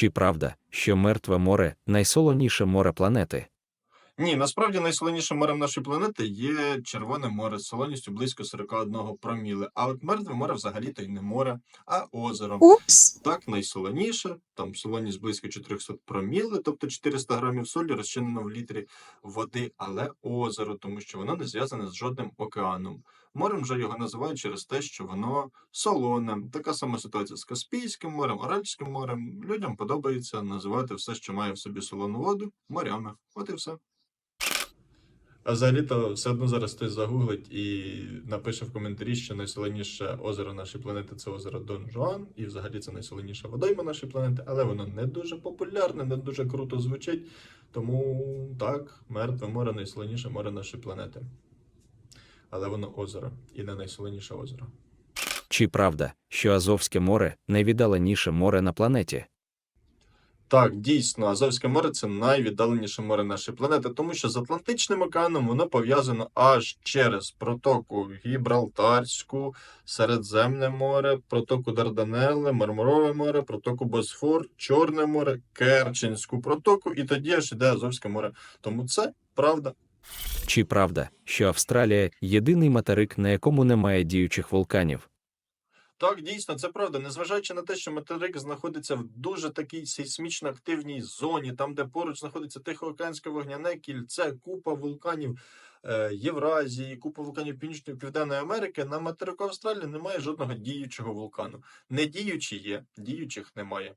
Чи правда, що мертве море найсолоніше море планети? Ні, насправді найсолонішим морем нашої планети є Червоне море з солоністю близько 41 проміли. А от мертве море взагалі-то й не море, а озеро. Упс. Так, найсолоніше, там солоність близько 400 проміли, тобто 400 грамів солі розчинено в літрі води, але озеро, тому що воно не зв'язане з жодним океаном. Морем вже його називають через те, що воно солоне. Така сама ситуація з Каспійським морем, Аральським морем. Людям подобається називати все, що має в собі солону воду, морями. От і все. А взагалі-то все одно зараз хтось загуглить і напише в коментарі, що найсоленіше озеро нашої планети це озеро Дон Жуан, і взагалі це найсоленіша водойма нашої планети, але воно не дуже популярне, не дуже круто звучить. Тому так, мертве море найсоленіше море нашої планети. Але воно озеро і не найсоленіше озеро. Чи правда, що Азовське море найвіддаленіше море на планеті? Так, дійсно, Азовське море це найвіддаленіше море нашої планети, тому що з Атлантичним океаном воно пов'язано аж через протоку Гібралтарську, Середземне море, протоку Дарданелли, Мармурове море, протоку Босфор, Чорне море, Керченську протоку, і тоді аж іде Азовське море. Тому це правда. Чи правда, що Австралія єдиний материк, на якому немає діючих вулканів? Так, дійсно, це правда. Незважаючи на те, що материк знаходиться в дуже такій сейсмічно активній зоні, там, де поруч знаходиться Тихоокеанське вогняне кільце, купа вулканів е, Євразії, купа вулканів Північної Південної Америки, на материку Австралії немає жодного діючого вулкану. Не діючі є, діючих немає.